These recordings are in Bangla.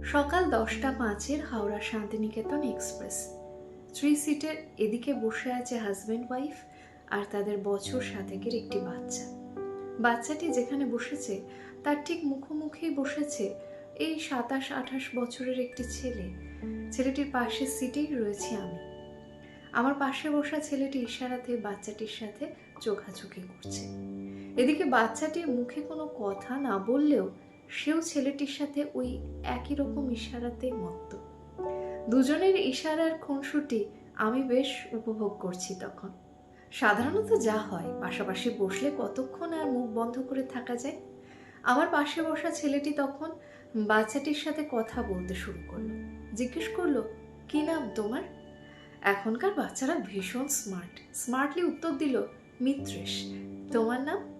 সকাল দশটা পাঁচের হাওড়া শান্তিনিকেতন এক্সপ্রেস। থ্রি সিটের এদিকে বসে আছে হাজব্যান্ড, ওয়াইফ আর তাদের বছর সাতেকের একটি বাচ্চা। বাচ্চাটি যেখানে বসেছে, তার ঠিক মুখোমুখি বসেছে এই সাতাশ, আঠাশ বছরের একটি ছেলে। ছেলেটির পাশের সিটেই রয়েছি আমি। আমার পাশে বসা ছেলেটি ইশারাতে বাচ্চাটির সাথে চোখাচোখি করছে। এদিকে বাচ্চাটির মুখে কোনো কথা না বললেও সেও ছেলেটির সাথে ওই একই রকম ইশারাতে মত্ত। দুজনের ইশারার খুনসুটি আমি বেশ উপভোগ করছি তখন। সাধারণত যা হয়, পাশাপাশি বসলে কতক্ষণ আর মুখ বন্ধ করে থাকা যায়? আমার পাশে বসা ছেলেটি তখন বাচ্চাটির সাথে কথা বলতে শুরু করল। জিজ্ঞেস করল, কি নাম তোমার? এখনকার বাচ্চারা ভীষণ স্মার্ট। স্মার্টলি উত্তর দিল, মিত্রেশ। তোমার নাম?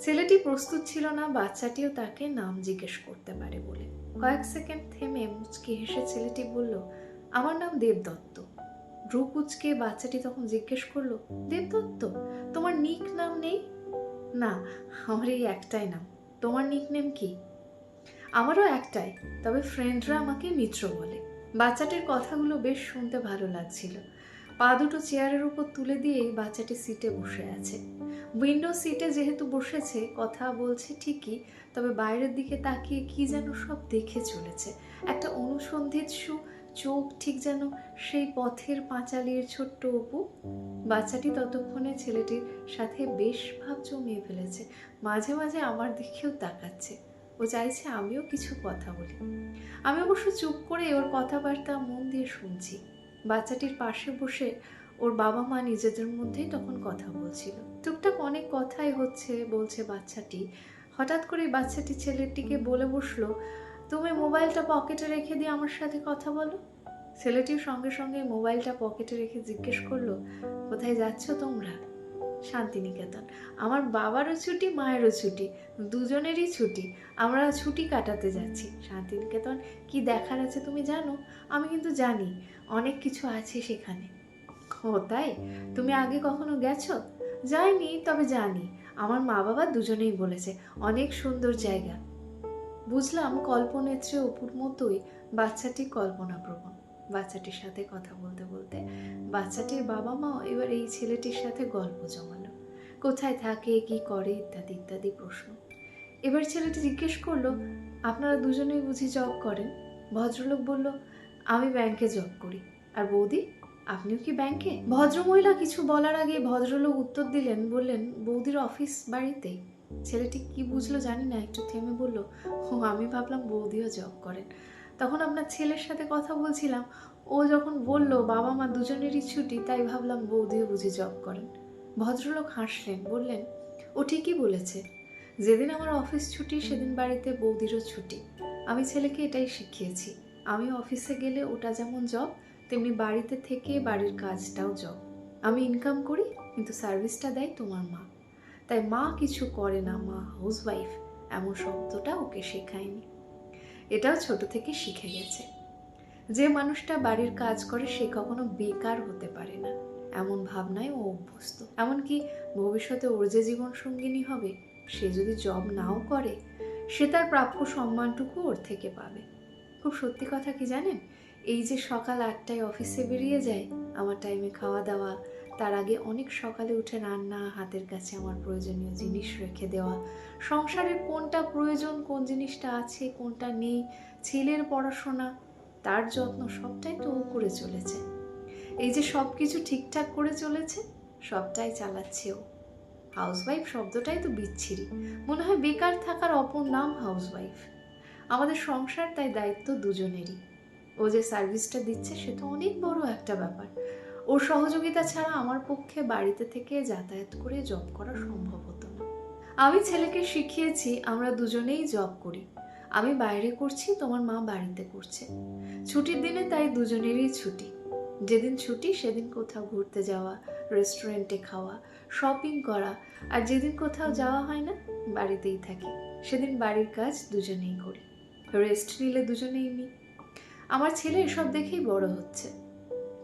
ছেলেটি প্রস্তুত ছিল না, বাচ্চাটিও তাকে নাম জিজ্ঞেস করতে পারে বলে। কয়েক সেকেন্ড থেমে মুচকি হেসে ছেলেটি বলল, আমার নাম দেবদত্ত। ভ্রু কুচকে বাচ্চাটি তখন জিজ্ঞেস করল, দেবদত্ত, তোমার নিক নাম নেই? না, আমার এই একটাই নাম। তোমার নিক নেম কি? আমারও একটাই, তবে ফ্রেন্ডরা আমাকে মিত্র বলে। বাচ্চাটির কথাগুলো বেশ শুনতে ভালো লাগছিল। পা দুটো চেয়ারের উপর তুলে দিয়েই বাচ্চাটি সিটে বসে আছে। উইন্ডো সিটে যেহেতু বসেছে, কথা বলছে ঠিকই, তবে বাইরের দিকে তাকিয়ে কি যেন সব দেখে চলেছে। একটা অনুসন্ধিৎসু চোখ ঠিক যেন সেই পথের পাঁচালির ছোট্ট অপু। বাচ্চাটি ততক্ষণে ছেলেটির সাথে বেশ ভাব জমিয়ে ফেলেছে। মাঝে মাঝে আমার দিকেও তাকাচ্ছে। ও চাইছে আমিও কিছু কথা বলি। আমি অবশ্য চুপ করে ওর কথাবার্তা মন দিয়ে শুনছি। বাচ্চাটির পাশে বসে ওর বাবা মা নিজেদের মধ্যেই তখন কথা বলছিল। টুকটাক অনেক কথাই হচ্ছে, বলছে বাচ্চাটি। হঠাৎ করে বাচ্চাটি ছেলেটিকে বলে বসল, তুমি মোবাইলটা পকেটে রেখে দিয়ে আমার সাথে কথা বলো? ছেলেটির সঙ্গে সঙ্গে মোবাইলটা পকেটে রেখে জিজ্ঞেস করল, কোথায় যাচ্ছ তোমরা? শান্তিনিকেতন। আমার বাবারও ছুটি, মায়েরও ছুটি, দুজনেরই ছুটি। আমরা ছুটি কাটাতে যাচ্ছি। শান্তিনিকেতন কি দেখার আছে তুমি জানো? আমি কিন্তু জানি, অনেক কিছু আছে সেখানে। ও তাই? তুমি আগে কখনো গেছো? যাইনি, তবে জানি। আমার মা বাবা দুজনেই বলেছে, অনেক সুন্দর জায়গা। বুঝলাম কল্পনেত্রী অপুর মতোই বাচ্চাটি কল্পনাপ্রবণ। বাচ্চাটির সাথে কথা বলতে বলতে বাচ্চাটির বাবা মাও এবার এই ছেলেটির সাথে গল্প জমালো। কোথায় থাকে, কি করে, ইত্যাদি ইত্যাদি প্রশ্ন। এবার ছেলেটি জিজ্ঞেস করল, আপনারা দুজনেই বুঝি জব করেন? ভদ্রলোক বলল, আমি ব্যাংকে জব করি। আর বৌদি, আপনিও কি ব্যাংকে ভদ্রমহিলা কিছু বলার আগে ভদ্রলোক উত্তর দিলেন, বললেন, বৌদির অফিস বাড়িতেই ছেলেটি কি বুঝলো জানি না, একটু থেমে বলল, ও, আমি ভাবলাম বৌদিও জব করেন। তখন আপনার ছেলের সাথে কথা বলছিলাম। ও যখন বলল, বাবা মা দুজনেরই ছুটি, তাই ভাবলাম বৌদিও বুঝি জব করেন। ভদ্রলোক হাসলেন, বললেন, ও ঠিকই বলেছে। যেদিন আমার অফিস ছুটি, সেদিন বাড়িতে বৌদিরও ছুটি। আমি ছেলেকে এটাই শিখিয়েছি। আমি অফিসে গেলে ওটা যেমন জব তেমনি বাড়িতে থেকে বাড়ির কাজটাও জব আমি ইনকাম করি, কিন্তু সার্ভিসটা দেয় তোমার মা। তাই মা কিছু করে না মা হাউসওয়াইফ এমন শব্দটা ওকে শেখায়নি। এটাও ছোট থেকে শিখে গেছে। যে মানুষটা বাড়ির কাজ করে, সে কখনো বেকার হতে পারে না। এমন ভাবনায় ও অভ্যস্ত। এমনকি ভবিষ্যতে ওর যে জীবন সঙ্গিনী হবে, সে যদি জব নাও করে, সে তার প্রাপ্য সম্মানটুকু ওর থেকে পাবে। খুব সত্যি কথা কি জানেন? এই যে সকাল আটটায় অফিসে বেরিয়ে যায়, আমার টাইমে খাওয়া দাওয়া তার আগে অনেক সকালে উঠে রান্না, হাতের কাছে আমার প্রয়োজনীয় জিনিস রেখে দেওয়া সংসারের কোনটা প্রয়োজন, কোন জিনিসটা আছে, কোনটা নেই, ছেলের পড়াশোনা, তার যত্ন সবটাই তো ও করে চলেছে। এই যে সব কিছু ঠিকঠাক করে চলেছে, সবটাই চালাচ্ছে ও। হাউসওয়াইফ শব্দটাই তো বিচ্ছিরি। মনে হয় বেকার থাকার অপর নাম হাউসওয়াইফ। আমাদের সংসার তাই দায়িত্ব দুজনেরই। ও যে সার্ভিসটা দিচ্ছে, সে তো অনেক বড় একটা ব্যাপার। ওর সহযোগিতা ছাড়া আমার পক্ষে বাড়িতে থেকে যাতায়াত করে জব করা সম্ভব হতো না। আমি ছেলেকে শিখিয়েছি, আমরা দুজনেই জব করি। আমি বাইরে করছি, তোমার মা বাড়িতে করছে। ছুটির দিনে তাই দুজনেরই ছুটি। যেদিন ছুটি, সেদিন কোথাও ঘুরতে যাওয়া রেস্টুরেন্টে খাওয়া শপিং করা, আর যেদিন কোথাও যাওয়া হয় না, বাড়িতেই থাকি। সেদিন বাড়ির কাজ দুজনেই করি। রেস্ট নিলে দুজনেই নিই আমার ছেলে এসব দেখেই বড় হচ্ছে।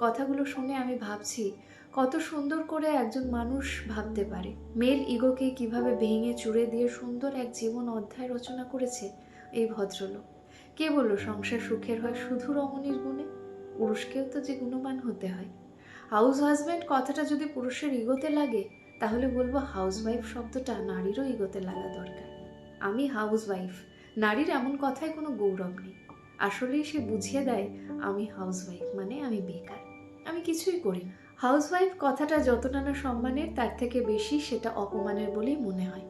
কথাগুলো শুনে আমি ভাবছি, কত সুন্দর করে একজন মানুষ ভাবতে পারে। মেল ইগোকে কীভাবে ভেঙে চুড়ে দিয়ে সুন্দর এক জীবন অধ্যায় রচনা করেছে এই ভদ্রলোক। কে বলল সংসার সুখের হয় শুধু রমণীর গুণে? পুরুষকেও তো যে গুণবান হতে হয়। হাউস হাজব্যান্ড কথাটা যদি পুরুষের ইগোতে লাগে, তাহলে বলব হাউসওয়াইফ শব্দটা নারীরও ইগোতে লাগা দরকার। আমি হাউসওয়াইফ নারীর এমন কথায় কোনো গৌরব নেই। আসলেই সে বুঝিয়ে দেয়, আমি হাউসওয়াইফ মানে আমি বেকার। আমি কিছুই করি না। হাউসওয়াইফ কথাটা যতটা না সম্মানের, তার থেকে বেশি সেটা অপমানের বলেই মনে হয়।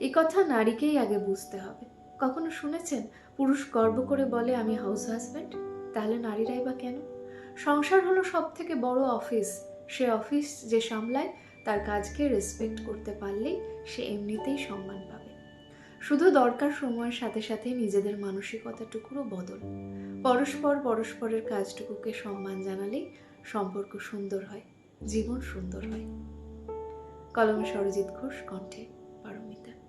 এ কথা নারীকেই আগে বুঝতে হবে। কখনো শুনেছেন, পুরুষ গর্ব করে বলে, আমি হাউস হাজব্যান্ড তাহলে নারীরাই বা কেন? সংসার হলো সব থেকে বড় অফিস। সে অফিস যে সামলায়, তার কাজকে রেসপেক্ট করতে পারলেই সে এমনিতেই সম্মান পাবে। শুধু দরকার সময়ের সাথে সাথে নিজেদের মানসিকতাটুকুরও বদল। পরস্পর পরস্পরের কাজটুকুকে সম্মান জানালেই সম্পর্ক সুন্দর হয় জীবন সুন্দর হয়। কলমে সরজিৎ ঘোষ কণ্ঠে পারমিতা।